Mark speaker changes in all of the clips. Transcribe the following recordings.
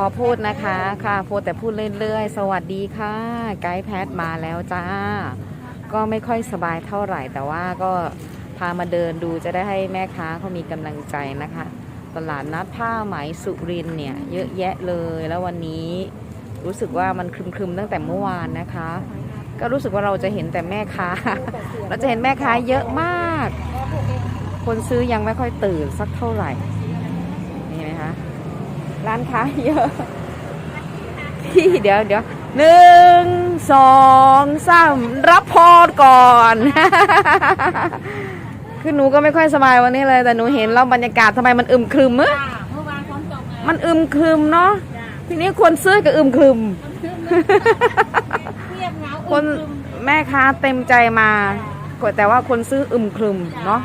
Speaker 1: อพูดนะคะค่ะพูดแต่พูดเรื่อยๆ สวัสดีค่ะ ไกด์แพทมาแล้วจ้า ก็ไม่ค่อยสบายเท่าไหร่ แต่ว่าก็พามาเดินดูจะได้ให้แม่ค้าเขามีกำลังใจนะคะ ตลาดนัดผ้าไหมสุรินเนี่ย เยอะแยะเลยแล้ววันนี้รู้สึกว่ามันครึมๆตั้งแต่เมื่อวานนะคะ ก็รู้สึกว่าเราจะเห็นแต่แม่ค้า เราจะเห็นแม่ค้าเยอะมาก คนซื้อยังไม่ค่อยตื่นสักเท่าไหร่นี่ไหมคะ ร้านค้าเยอะพี่เดี๋ยวเดี๋ยวหนึ่งสองสามรับพรก่อน คือหนูก็ไม่ค่อยสบายวันนี้เลย แต่หนูเห็นแล้วบรรยากาศทำไมมันอึมครึมอะ
Speaker 2: จ้าเมื่อวานฝนตกไง
Speaker 1: มันอึมครึมเนาะ
Speaker 2: จ้า
Speaker 1: ทีนี้คนซื้อก็อึมครึม
Speaker 2: เงียบเหงา
Speaker 1: คน
Speaker 2: อึมครึม
Speaker 1: แม่ค้าเต็มใจมาแต่ว่าคนซื้ออึมครึมเนาะ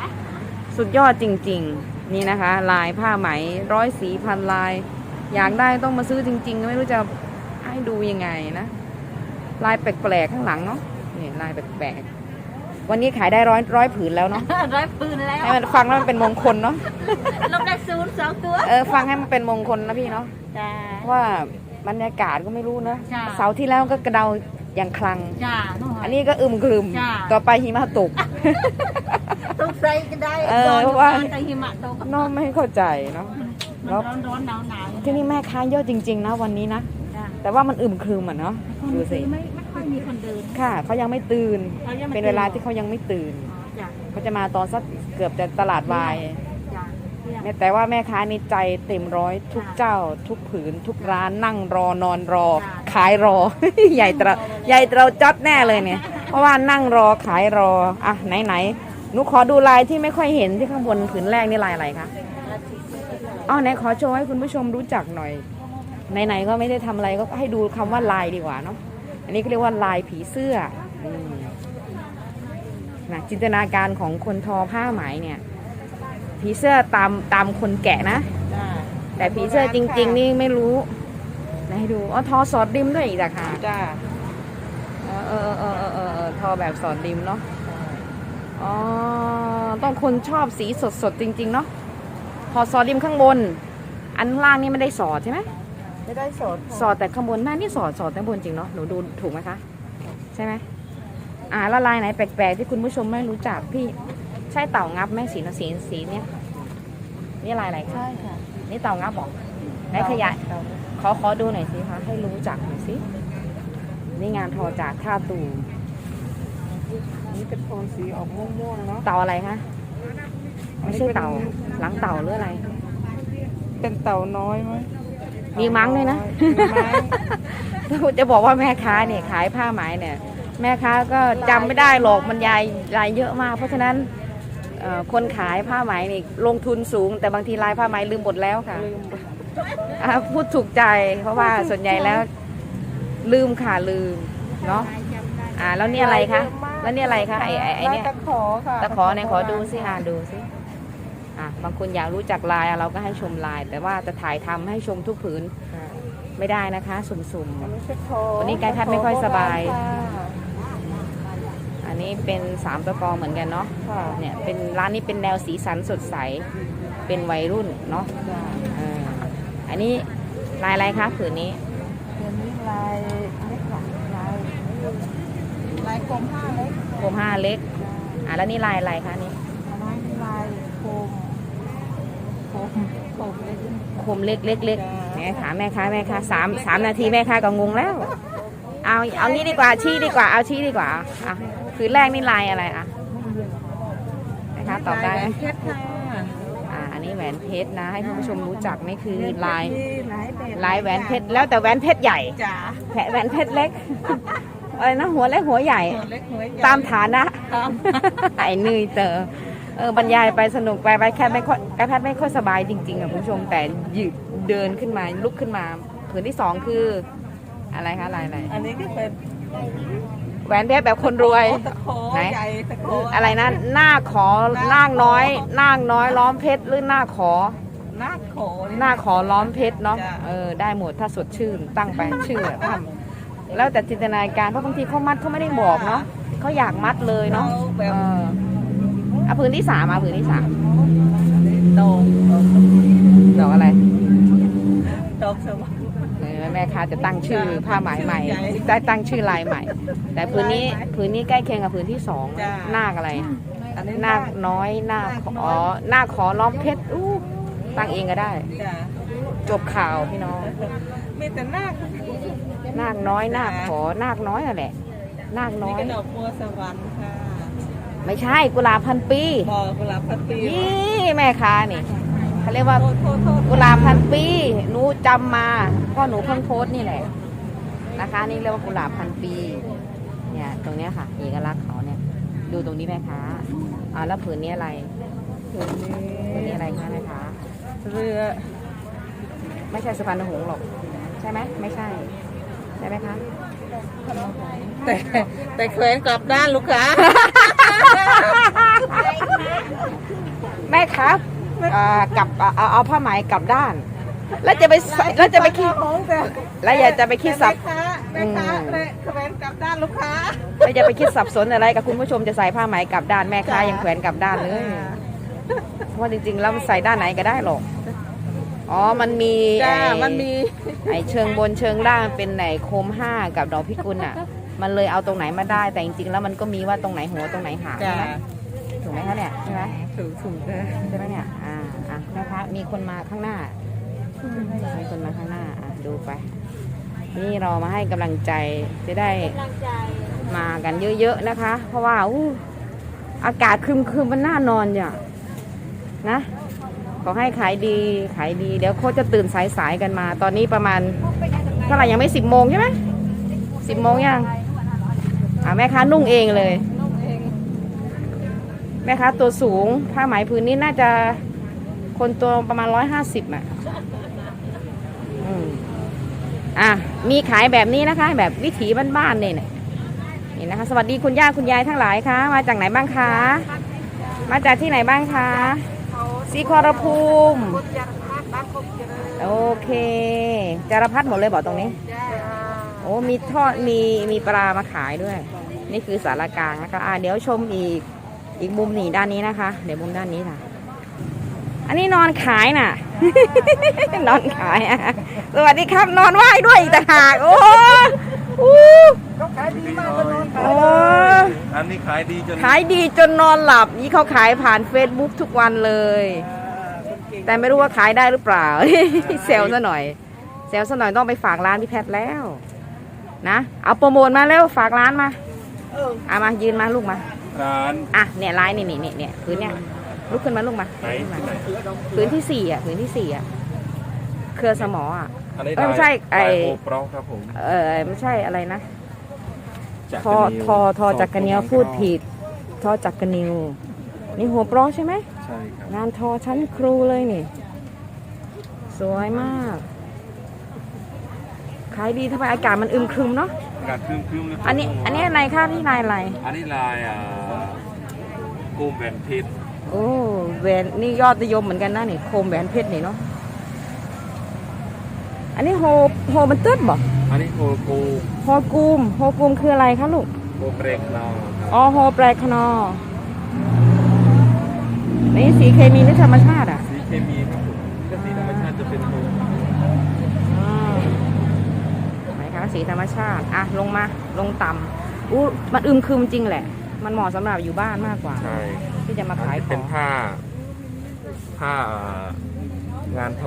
Speaker 1: สุดยอดจริง ๆ นี่นะคะ ลายผ้าไหมร้อยสีพันลาย อยากได้ต้องมาซื้อจริงๆ ไม่รู้จะให้ดูยังไงนะ ลายแปลกๆข้างหลังเนาะนี่ลายแปลกๆ วันนี้ขายได้ร้อยร้อยผืนแล้วเนาะ
Speaker 2: ร้อยปืนแล้ว
Speaker 1: ให้มันฟังแล้วมันเป็นมงคลเนาะ
Speaker 2: ลบได้ศูนย์สองตัว
Speaker 1: เออฟังให้มันเป็นมงคลนะพี่เนาะ
Speaker 2: จ้า
Speaker 1: เพราะว่าบรรยากาศก็ไม่รู้นะ
Speaker 2: จ้ะ
Speaker 1: เสาร์ที่แล้วก็กระเดาอย่างคลัง
Speaker 2: จ้าโน่
Speaker 1: อันนี้ก็อึมครึม
Speaker 2: จ้ะ
Speaker 1: ต่อไปหิมะตก
Speaker 2: ตกใส่ก็ได้
Speaker 1: เออ
Speaker 2: ร้อน
Speaker 1: เพราะว่า
Speaker 2: แต่หิมะตก
Speaker 1: น้องไม่เข้าใจเนาะ
Speaker 2: มัน
Speaker 1: แล้ว
Speaker 2: ร้อนร้อนหนาวหนาว
Speaker 1: ที่นี่แม่ค้าเยอะจริง ๆ นะวันนี้นะ
Speaker 2: จ้า
Speaker 1: แต่ว่ามันอึมครึมอะเนาะดูสิ
Speaker 2: ไม่ไม่ค่อยมีคนเดิน
Speaker 1: ค่ะเขายังไม่ตื่น
Speaker 2: เขายังไม่
Speaker 1: เป็นเวลาที่เขายังไม่ตื่น
Speaker 2: อ๋อจ้า
Speaker 1: เขาจะมาตอนสักเกือบจะตลาดวาย
Speaker 2: จ้าเที่ยง
Speaker 1: แม้แต่ว่าแม่ค้านี่ใจเต็มร้อยทุกเจ้า ทุกผืน ทุกร้านนั่งรอนอนรอ
Speaker 2: จ้ะ
Speaker 1: ขายรอ ใหญ่ตราใหญ่เราจัดแน่เลยเนี่ย เพราะว่านั่งรอขายรอ อะไหนไหนๆหนูขอดูลายที่ไม่ค่อยเห็นที่ข้างบนผืนแรกนี่ลายอะไรคะ อ๋อไหนขอโชว์ให้คุณผู้ชมรู้จักหน่อยไหนๆก็ไม่ได้ทำอะไรก็ให้ดูคำว่าลายดีกว่าเนาะอันนี้ก็เรียกว่าลายผีเสื้ออืมนะจินตนาการของคนทอผ้าไหมเนี่ย ผีเสื้อตามตามคนแกะนะ
Speaker 2: จ้า
Speaker 1: แต่ผีเสื้อจริง ๆ นี่ไม่รู้ไหนให้ดูอ๋อทอสอดริมด้วยอีกต่างหาก
Speaker 2: จ้า
Speaker 1: เออเออเออเออเออทอแบบสอดริมเนาะอ๋อต้องคนชอบสีสดสดๆจริง ๆ เนาะ ทอสอดริมข้างบน อันข้างล่างนี่ไม่ได้สอดใช่ไหม
Speaker 2: ไม่ได้สด
Speaker 1: สอดแต่ข้างบนแม่นี่สอดสอดแต่บนจริงเนาะหนูดูถูกไหมคะใช่ไหมอ่าแล้วลายไหนแปลกๆที่คุณผู้ชมไม่รู้จักพี่ใช่เต่างับไหมสีนสีสีเนี่ยนี่ลายอะไรคะ
Speaker 2: ใช่ค่ะ
Speaker 1: นี่เต่างับบอกไหนขยายขอขอดูหน่อยสิคะให้รู้จักหน่อยสินี่งานทอจากท่าตูม
Speaker 2: นี่เป็นโทนสีออกม่วงๆเนาะ
Speaker 1: เต่าอะไรคะ ไม่ใช่เต่าหลังเต่าหรืออะไร
Speaker 2: เป็นเต่าน้อยไหม
Speaker 1: มีมั้งด้วยนะ
Speaker 2: มีมั้ง
Speaker 1: จะบอกว่าแม่ค้าเนี่ยขายผ้าไหมเนี่ย แม่ค้าก็จำไม่ได้หรอกมันยายลายเยอะมาก เพราะฉะนั้นเอ่อคนขายผ้าไหมนี่ลงทุนสูง แต่บางทีลายผ้าไหมลืมหมดแล้วค่ะ
Speaker 2: ลืม
Speaker 1: อะพูดถูกใจเพราะว่าส่วนใหญ่แล้ว ลืมค่ะลืมเนาะอ่าแล้วนี่อะไรคะแล้วนี่อะไรคะไอไอไอเนี่ย
Speaker 2: ตะขอค่ะ
Speaker 1: ตะขอเนี่ยขอดูสิอ่าดูสิอะ บางคนอยากรู้จักลายอะเราก็ให้ชมลาย แต่ว่าจะถ่ายทำให้ชมทุกผืนไม่ได้นะคะ สุ่ม
Speaker 2: อันนี้ตะขอ
Speaker 1: วันนี้ไกด์แพทย์ไม่ค่อยสบาย
Speaker 2: ค่ะ
Speaker 1: ๆอันนี้เป็นสามตะกอเหมือนกันเนาะ
Speaker 2: ค่ะ
Speaker 1: เนี่ยเป็นร้านนี้เป็นแนวสีสันสดใส เป็นวัยรุ่นเนาะเอออันนี้ลายอะไรคะผืนนี้
Speaker 2: เดี๋ยวนี้ลายเล็กหลังลายลายกลมผ้าเล็ก
Speaker 1: โคมห้าเล็กอะแล้วนี่ลายอะไรคะนี่
Speaker 2: อันนั้นลายโคมโคมโคมเล็ก
Speaker 1: โคมเล็กเล็กเล็ก
Speaker 2: จ้ะ
Speaker 1: แม่ค้าแม่ค้าแม่ค้าสามสามนาทีแม่ค้าก็งงแล้ว เอาเอางี้ดีกว่าชี้ดีกว่าเอาชี้ดีกว่าอะคือแรกนี่ลายอะไรอะแม่ค้าตอบได้ไหม
Speaker 2: ลายเพชรค่ะ
Speaker 1: อ่าอันนี้แหวนเพชรนะ ให้คุณผู้ชมรู้จักนี่คือลาย
Speaker 2: ลายแบบ
Speaker 1: ลายแหวนเพชรแล้วแต่แหวนเพชรใหญ่
Speaker 2: จ๋า
Speaker 1: แหวนเพชรเล็กอะไรนะหัวเล็กหัวใหญ่
Speaker 2: หัวเล็กหัวใหญ่
Speaker 1: ตามฐานะ
Speaker 2: ครับ
Speaker 1: ไอ้นุยเตอเออบรรยายไปสนุกไปไปแค่ไม่ค่อยแค่แพทย์ไม่ค่อยสบายจริงๆอะคุณผู้ชมแต่ยืดเดินขึ้นมาลุกขึ้นมาผืนที่สองคืออะไรคะลายอะไร
Speaker 2: อันนี้ก็เป็น
Speaker 1: แหวนเพชรแบบคนรวย
Speaker 2: ตะโขอ
Speaker 1: ไหน
Speaker 2: ใหญ่ตะโข
Speaker 1: อะไรนะหน้าขอหน้าน้อยหน้าน้อยล้อมเพชรหรือหน้าขอ
Speaker 2: หน้าโข
Speaker 1: หน้าขอล้อมเพชรเนาะ
Speaker 2: จ้ะ
Speaker 1: เออได้หมดถ้าสดชื่นตั้งไปชื่อทำแล้วแต่จินตนาการเพราะบางทีเขามัดเขาไม่ได้บอกเนาะเขาอยากมัดเลยเนาะ
Speaker 2: แบ
Speaker 1: เอบอ เอาผืนที่สามมาผืนที่สาม
Speaker 2: โต
Speaker 1: ดอกอะไร
Speaker 2: ดอกสวรรค์
Speaker 1: เออแม่ค้าจะตั้งชื่อผ้าไหมใหม่
Speaker 2: ชื่อใหญ่
Speaker 1: ได้ตั้งชื่อลายใหม่ แต่พื้นนี้พื้นนี้ใกล้เคียงกับพื้นที่สอง
Speaker 2: จ้ะ
Speaker 1: นาคอะไร
Speaker 2: อันนี้
Speaker 1: นาคน้อยนาค
Speaker 2: นาคน้อย
Speaker 1: อ๋อนาคขอล้อมเพชรอู้ตั้งเองก็ได้
Speaker 2: จ้ะ
Speaker 1: จบข่าวพี่น้อง
Speaker 2: มีแต่นาค
Speaker 1: นาคน้อยนาคขอนาคน้อยนั่นแหละนาคน้
Speaker 2: นี่
Speaker 1: อย
Speaker 2: ก็ดอกบัวสวรรค์ค่ะ
Speaker 1: ไม่ใช่กุหลาบพันปี
Speaker 2: บ่อกุหลาบพันปี
Speaker 1: นี่แม่ค้านี่เขาเรียกว่า
Speaker 2: โทษโทษโทษ
Speaker 1: กุหลาบพันปีหนูจำมาก็หนูเพิ่งโพสต์นี่แหละนะคะนี่เรียกว่ากุหลาบพันปี เนี่ย ตรงเนี้ยค่ะ เอกลักษณ์เขาเนี่ย ดูตรงนี้แม่ค้าอ่าแล้วผืนนี้อะไร
Speaker 2: ผืนนี้
Speaker 1: ผืนนี้อะไรคะแม่ค้า
Speaker 2: เรือ
Speaker 1: ไม่ใช่สุพรรณหงส์หรอก ใช่ไหมไม่ใช่ใช่ไหมคะ
Speaker 2: แต่แต่แขวนกลับด้านลูกค้า
Speaker 1: แม่ครับอ่ากลับเอาเอาเอาผ้าไหมกลับด้าน แล้วจะไปใส่แล้วจะไปคิด
Speaker 2: ของแต่
Speaker 1: แล้วอย่าจะไปคิดสับ
Speaker 2: แม่ค้าแม่ค้าแขวนกลับด้านลูกค้า
Speaker 1: แล้วจะไปคิดสับสนอะไรกับคุณผู้ชมจะใส่ผ้าไหมกลับด้านแม่ค้ายังแขวนกลับด้านเลยเพราะว่าจริงๆแล้วมันใส่ด้านไหนก็ได้หรอกอ๋อมันมี
Speaker 2: จ้า
Speaker 1: ไอ้
Speaker 2: มันมี
Speaker 1: ไอ้เชิงบนเชิงล่างเป็นไหนโคมห้ากับดอกพิกุลอะ มันเลยเอาตรงไหนมาได้แต่จริงๆแล้วมันก็มีว่าตรงไหนหัวตรงไหนหาง
Speaker 2: จ้า
Speaker 1: ใช่ไหมถูกไหมคะเนี่ยใช่ไหม
Speaker 2: ถูกถูกจ้า
Speaker 1: ใช่ไหมเนี่ยอ่าอะนะคะมีคนมาข้างหน้ามีคนมาข้างหน้าอะดูไป นี่เรามาให้กำลังใจจะได้มากันเยอะๆนะคะ เพราะว่าอู้อากาศครึมๆมันน่านอนอย่างนะขอให้ขายดีขายดีเดี๋ยวเขาจะตื่นสายๆกันมา ตอนนี้ประมาณเท่าไหร่ยังไม่สิบโมงใช่ไหมสิบโมงยังอะ แม่ค้านุ่งเองเลยแม่ค้าตัวสูง ผ้าไหมผืนนี้น่าจะคนตัวประมาณร้อยห้าสิบอะอะ มีขายแบบนี้นะคะ แบบวิถีบ้านๆเนี่ยนี่นะคะ สวัสดีคุณย่าคุณยายทั้งหลายคะมาจากไหนบ้างคะ มาจากที่ไหนบ้างคะสีขอรภูมิโอเคจารพัดหมดเลยบอกตรงนี้ โอ้มีทอดมีมีปลามาขายด้วย นี่คือสารกลางนะคะอ่าเดี๋ยวชมอีกอีกมุมหนีด้านนี้นะคะ เดี๋ยวมุมด้านนี้ค่ะ อันนี้นอนขายน่ะ นอนขายอะสวัสดีครับ นอนไหว้ด้วยอีกต่างหากโอ้อู้
Speaker 2: ขายดีมากก็นอน
Speaker 1: โอ้
Speaker 3: อันนี้ขายดีจน
Speaker 1: ขายดีจนนอนหลับ นี่เขาขายผ่าน Facebook ทุกวันเลย แต่ไม่รู้ว่าขายได้หรือเปล่า เซลซะหน่อย เซลซะหน่อยต้องไปฝากร้านพี่แพทย์แล้ว นะ เอาโปรโมทมาแล้วฝากร้านมา
Speaker 2: เออ
Speaker 1: เอามายืนมาลูกมา
Speaker 3: ร้าน
Speaker 1: อะเนี่ยลายนี่นี่นี่เนี่ยพื้นเนี่ยลุกขึ้นมาลูกมา
Speaker 3: ไหนที่ไหน
Speaker 1: พื้นที่สี่อะพื้นที่สี่อะเครือสมออะ
Speaker 3: อันนี้
Speaker 1: เอ้ยไม่ใช่ไอ้
Speaker 3: ลายโอปรอครับผม
Speaker 1: เออไม่ใช่อะไรนะ
Speaker 3: จาก
Speaker 1: ทอทอทอจักรเนียวพูดผิด ทอจักรนิวนี่หัวปลอใช่ไหม
Speaker 3: ใช่ครับ
Speaker 1: งานทอชั้นครูเลยนี่ สวยมาก ขายดีทำไมอากาศมันอึมครึมเนาะ
Speaker 3: อา กาศครึมๆเลยครับ
Speaker 1: อันนี้ อันนี้อะไรคะที่ลายอะไร
Speaker 3: อันนี้ลายอ่าโกมแวนเพชร
Speaker 1: โอ้แหวนนี่ยอดนิยมเหมือนกันนะนี่โคมแหวนเพชรนี่เนาะอันนี้โฮโฮมันเติดบ่
Speaker 3: อันนี้โฮโก
Speaker 1: โฮกูมโฮกูมคืออะไรคะลูก
Speaker 3: โกเบรกนอครับ
Speaker 1: อ๋อโฮแปลกนอนี่สีเคมีหรือธรรมชาติอะ
Speaker 3: สีเคมีครับผมถ้าสีธรรมชาติจะเป็นโฮ
Speaker 1: อ่าไหนคะสี ธรรมชาติอะลงมาลงต่ำอู้มันอึมครึมจริงแหละ มันเหมาะสำหรับอยู่บ้านมากกว่า
Speaker 3: ใช่
Speaker 1: ที่จะมา
Speaker 3: อัน
Speaker 1: ขาย
Speaker 3: นี้
Speaker 1: ข
Speaker 3: เป็
Speaker 1: อนง
Speaker 3: ผ้า ผ้าอ่างานโท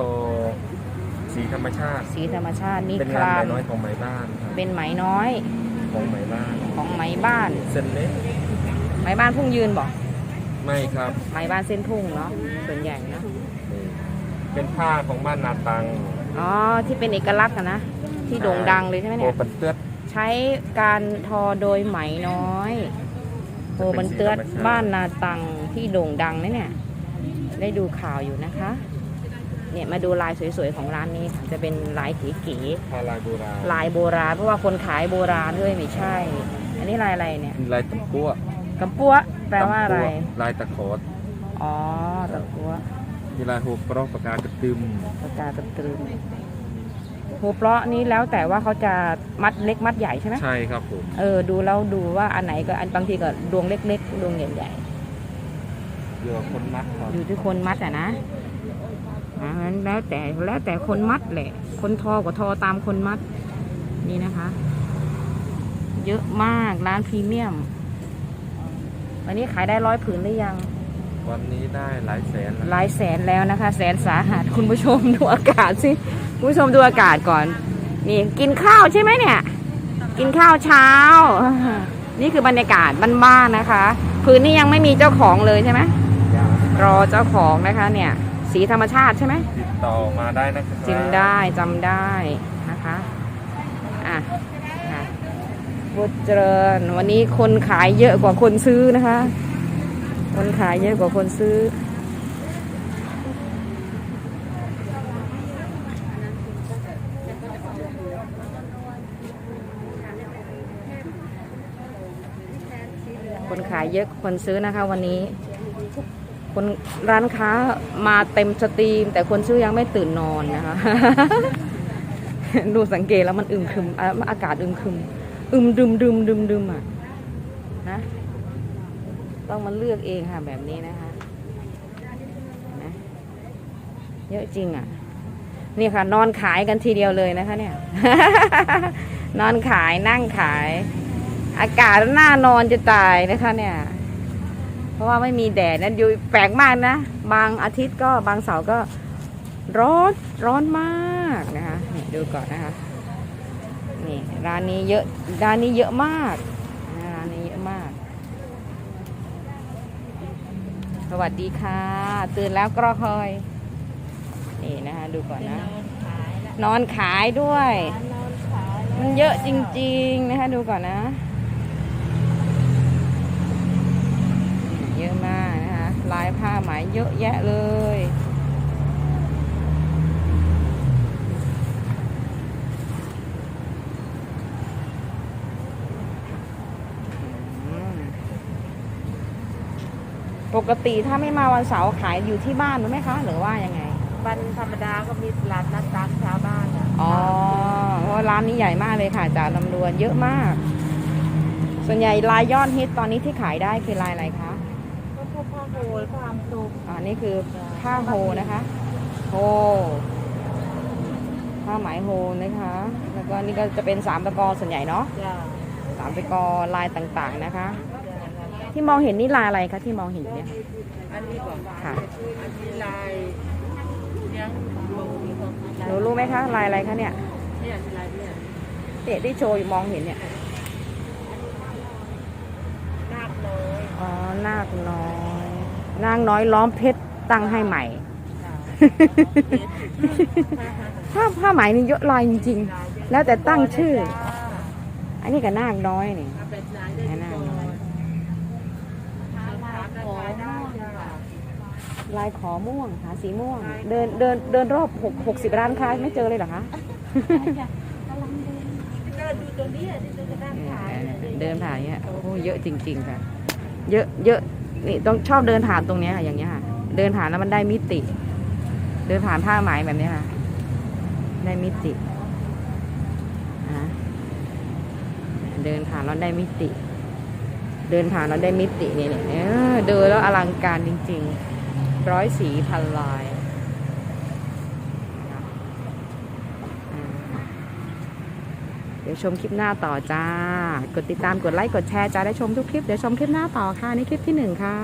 Speaker 3: สีธรรมชาติ
Speaker 1: สีธรรมชาติมี
Speaker 3: เป็น
Speaker 1: ค
Speaker 3: งาน
Speaker 1: ราม
Speaker 3: ไหมน้อยของไหมบ้านครับ
Speaker 1: เป็นไหมน้อย
Speaker 3: ของไหมบ้าน
Speaker 1: ของไหมบ้าน
Speaker 3: เส้นเล็ก
Speaker 1: ไหมบ้านพุ่งยืนบอก
Speaker 3: ไม่ครับ
Speaker 1: ไหมบ้านเส้นพุ่งเนาะส่วนใหญ่เนาะ
Speaker 3: นี่เป็นผ้าของบ้านนาตัง
Speaker 1: อ๋อ ที่เป็นเอกลักษณ์อะนะ ที่โด่งดังเลยใช่ไหม
Speaker 3: โฮ
Speaker 1: เนี่ย
Speaker 3: ปันเตือด
Speaker 1: ใช้การทอโดยไหมน้อยโฮบันเตือดบ้านนาตังที่โด่งดังนะเนี่ย ได้ดูข่าวอยู่นะคะ เนี่ยมาดูลายสวยๆของร้านนี้ค่ะจะเป็นลายเก๋
Speaker 3: ผ้าลายโบราณ
Speaker 1: ๆลายโบราณ เพราะว่าคนขายโบราณด้วยไม่ใช่ อันนี้ลายอะไรเนี่ย
Speaker 3: ลายตะกั่ว
Speaker 1: กำปั้วแปลว่าอะไร
Speaker 3: ตกั่วลายตะโขด
Speaker 1: อ๋อตะกัว
Speaker 3: มีลายหูปรอกปากกากระตึม
Speaker 1: ปากกาตะตรึม หัวเปราะนี้แล้วแต่ว่าเขาจะมัดเล็กมัดใหญ่ใช่ไหม
Speaker 3: ใช่ครับผม
Speaker 1: เออดูแล้วดูว่าอันไหนก็อันบางทีก็ดวงเล็ก ๆ ดวงใหญ่
Speaker 3: เรือคนมัดครับ
Speaker 1: ๆอยู่ที่คนมัดอะนะอ่านั้นแล้วแต่แล้วแต่คนมัดแหละคนทอก็ทอตามคนมัดนี่นะคะ เยอะมากร้านพรีเมียม วันนี้ขายได้ร้อยผืนหรือยัง
Speaker 3: วันนี้ได้หลายแสนแล้ว
Speaker 1: หลายแสนแล้วนะคะ แสนสาหัสคุณผู้ชมดูอากาศสิคุณผู้ชมดูอากาศก่อน นี่กินข้าวใช่ไหมเนี่ย กินข้าวเช้า นี่คือบรรยากาศบ้านๆนะคะพื้นนี้ยังไม่มีเจ้าของเลยใช่ไหมรอเจ้าของนะคะเนี่ย สีธรรมชาติใช่ไหม
Speaker 3: ติดต่อมาได้นะครับ
Speaker 1: จำได้จำได้นะคะอะค่ะบุญเจริญวันนี้คนขายเยอะกว่าคนซื้อนะคะ คนขายเยอะกว่าคนซื้อ คนขายเยอะคนซื้อนะคะวันนี้ คนร้านค้ามาเต็มสตรีม แต่คนซื้อยังไม่ตื่นนอนนะคะ ดูสังเกตแล้วมันอึมครึมอะอากาศอึมครึม อึมดึมดึมดึมดึมอะนะต้องมาเลือกเองค่ะแบบนี้นะคะนะเยอะจริงอะ นี่ค่ะ นอนขายกันทีเดียวเลยนะคะ เนี่ย นอนขายนั่งขาย อากาศน่านอนจะตายนะคะเนี่ย เพราะว่าไม่มีแดดนะอยู่แปลกมากนะ บางอาทิตย์ก็บางเสาร์ก็ร้อนร้อนมากนะคะนี่ดูก่อนนะคะนี่ร้านนี้เยอะร้านนี้เยอะมากร้านนี้เยอะมาก สวัสดีค่ะ ตื่นแล้วก็คอย นี่นะคะดูก่อนนะ นอนขายด้วย มันเยอะจริงๆนะคะดูก่อนนะ เยอะมากนะคะ ลายผ้าไหมเยอะแยะเลยอืมปกติถ้าไม่มาวันเสาร์ขายอยู่ที่บ้านรู้ไหมคะ หรือว่ายังไง
Speaker 2: วันธรรมดาก็มีร้านนัดตามชาวบ้านอะ
Speaker 1: อ๋อเพราะว่าร้านนี้ใหญ่มากเลยค่ะจากลำดวนเยอะมาก ส่วนใหญ่ลายยอดฮิตตอนนี้ที่ขายได้คือลายอะไรคะ
Speaker 2: ก็พว กผ้าโฮลผ้าอัมตุก
Speaker 1: อ่านี่คือผ้าโฮนะคะโฮผ้าไหมโฮนะคะ แล้วก็นี่ก็จะเป็นสามตะกอส่วนใหญ่เนาะ
Speaker 2: จ้า
Speaker 1: สามตะกอลายต่างๆนะคะ ที่มองเห็นนี่ลายอะไรคะที่มองเห็นอยู่เนี่ย
Speaker 2: อันนี้บอก
Speaker 1: ค่ะ
Speaker 2: อันนี้ลายเลี้ยงลงมีของลาย
Speaker 1: หนูรู้ไหมคะลายอะไรคะเนี่ย
Speaker 2: เนี่ยลายเนี่ย
Speaker 1: เด็ที่โชว์อยู่มองเห็นเนี่ย
Speaker 2: นาคเลย
Speaker 1: อ๋อนาคน้อย นางน้อยล้อมเพชรตั้งให้ใหม่
Speaker 2: จ้า
Speaker 1: ผ้าผ้าไหมนี่เยอะลายจริง ๆ แล้วแต่ตั้งชื่อ อันนี้กับนาคน้อยนี่
Speaker 2: เป็นลาย
Speaker 1: อันนาคน้อย
Speaker 2: ลายขอได้จ้า
Speaker 1: ลายขอม่วงหาสีม่วง เดินเดินเดินรอบหกหกสิบร้านค้าไม่เจอเลยเหรอคะ
Speaker 2: เดินดูตัวนี้อะที่จะด้านขาย
Speaker 1: เดินผ่านเนี่ยโอ้โหเยอะจริง ๆ ค่ะ เยอะเยอะ นี่ต้องชอบเดินผ่านตรงเนี้ยค่ะ อย่างเงี้ยค่ะ เดินผ่านแล้วมันได้มิติ เดินผ่านผ้าไหมแบบนี้ค่ะ ได้มิติเดินผ่านแล้วได้มิติ เดินผ่านแล้วได้มิติเนี่ยเนี่ยเดินแล้วอลังการจริง ๆ ร้อยสีพันลายอ่า เดี๋ยวชมคลิปหน้าต่อจ้า กดติดตามกดไลค์กดแชร์จ้าได้ชมทุกคลิป เดี๋ยวชมคลิปหน้าต่อค่ะในคลิปที่หนึ่งค่ะ